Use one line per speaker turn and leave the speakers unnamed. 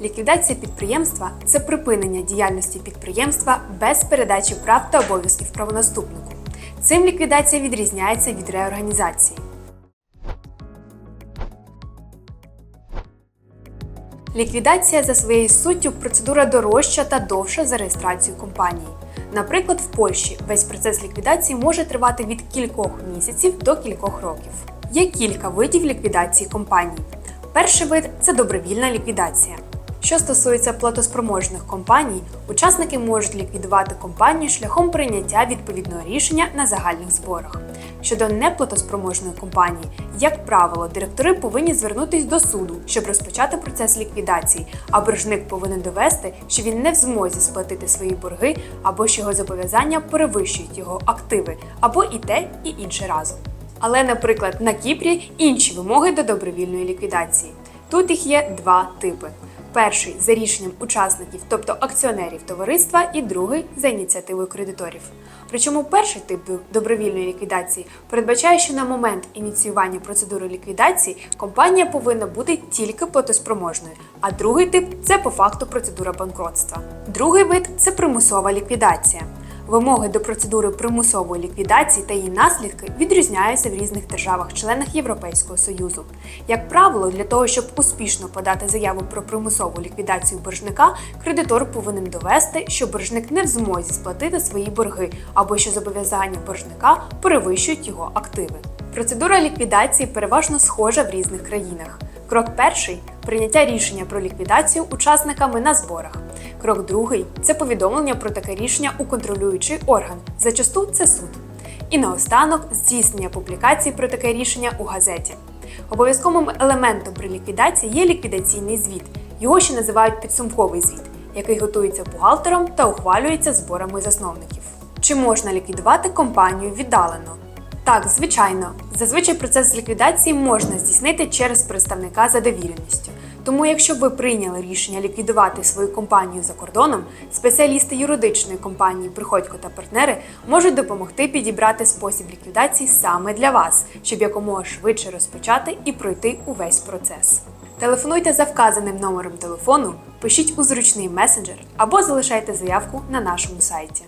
Ліквідація підприємства це припинення діяльності підприємства без передачі прав та обов'язків правонаступнику. Цим ліквідація відрізняється від реорганізації. Ліквідація за своєю суттю процедура дорожча та довша за реєстрацію компанії. Наприклад, в Польщі весь процес ліквідації може тривати від кількох місяців до кількох років. Є кілька видів ліквідації компаній. Перший вид це добровільна ліквідація. Що стосується платоспроможних компаній, учасники можуть ліквідувати компанію шляхом прийняття відповідного рішення на загальних зборах. Щодо неплатоспроможної компанії, як правило, директори повинні звернутись до суду, щоб розпочати процес ліквідації, а боржник повинен довести, що він не в змозі сплатити свої борги або що його зобов'язання перевищують його активи, або і те, і інше разом. Але, наприклад, на Кіпрі інші вимоги до добровільної ліквідації. Тут їх є два типи. Перший за рішенням учасників, тобто акціонерів товариства, і другий за ініціативою кредиторів. Причому перший тип добровільної ліквідації передбачає, що на момент ініціювання процедури ліквідації компанія повинна бути тільки платоспроможною, а другий тип це по факту процедура банкротства. Другий вид це примусова ліквідація. Вимоги до процедури примусової ліквідації та її наслідки відрізняються в різних державах-членах Європейського Союзу. Як правило, для того, щоб успішно подати заяву про примусову ліквідацію боржника, кредитор повинен довести, що боржник не в змозі сплатити свої борги або що зобов'язання боржника перевищують його активи. Процедура ліквідації переважно схожа в різних країнах. Крок перший прийняття рішення про ліквідацію учасниками на зборах. Крок другий це повідомлення про таке рішення у контролюючий орган. Зачасту це суд. І наостанок здійснення публікації про таке рішення у газеті. Обов'язковим елементом при ліквідації є ліквідаційний звіт. Його ще називають підсумковий звіт, який готується бухгалтером та ухвалюється зборами засновників. Чи можна ліквідувати компанію віддалено? Так, звичайно, зазвичай процес ліквідації можна здійснити через представника за довіреністю. Тому, якщо ви прийняли рішення ліквідувати свою компанію за кордоном, спеціалісти юридичної компанії Приходько та партнери можуть допомогти підібрати спосіб ліквідації саме для вас, щоб якомога швидше розпочати і пройти увесь процес. Телефонуйте за вказаним номером телефону, пишіть у зручний месенджер або залишайте заявку на нашому сайті.